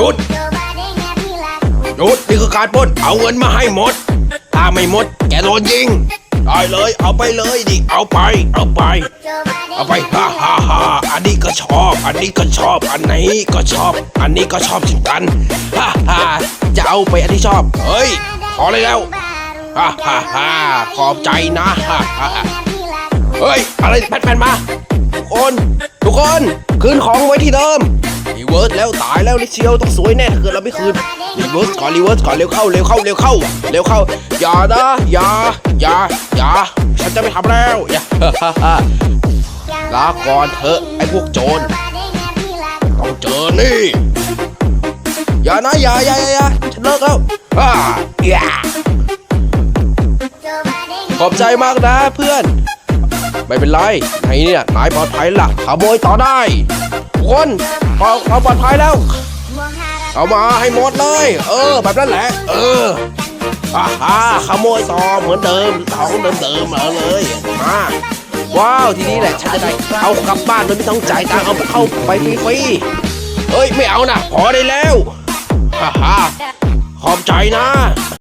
หยุดหยุดนี่คือการปล้นเอาเงินมาให้หมด ถ้าไม่หมด แกโดนยิงได้เลย เอาไปเลยดิเอาไป เอาไป เอาไปฮ่าฮ่าฮ่าอันนี้ก็ชอบ อันนี้ก็ชอบ อันนี้ก็ชอบ อันนี้ก็ชอบเช่นกันฮ่าฮ่าจะเอาไปอันที่ชอบ เฮ้ยพอเลยแล้วฮ่าฮ่าฮ่าขอบใจนะฮ่าฮ่าเฮ้ย อะไรแผ่นๆมา ทุกคน ทุกคน คืนของไว้ที่เดิม เวิร์สแล้วตายแล้วลิเชียวต้องสวยแน่ถ้าเกิดเราไม่คืนรีเวิร์สก่อนรีเวิร์สก่อนเร็วเข้าเร็วเข้าเร็วเข้าเร็วเข้าอย่านะอย่าอย่าอย่าฉันจะไม่ทำแล้วอย่าลาก่อนเถอะไอ้พวกโจรต้องเจอนี่อย่านะอย่าอย่าอย่าฉันเลิกแล้วอ่าอย่าขอบใจมากนะเพื่อน ไม่เป็นไรไหนเนี่ยนายปลอดภัยล่ะขโมยต่อได้ทุกคน พอเราปลอดภัยแล้ว เอามาให้หมดเลย เออ แบบนั้นแหละ เอออ่าฮ่าขโมยต่อเหมือนเดิมของเดิมๆเอาเลยมาว้าวทีนี้แหละฉันจะได้เอากลับบ้านโดยไม่ต้องจ่ายตังค์เอาเข้าไปฟรีๆเฮ้ยไม่เอานะพอได้แล้วฮ่าฮ่าขอบใจนะ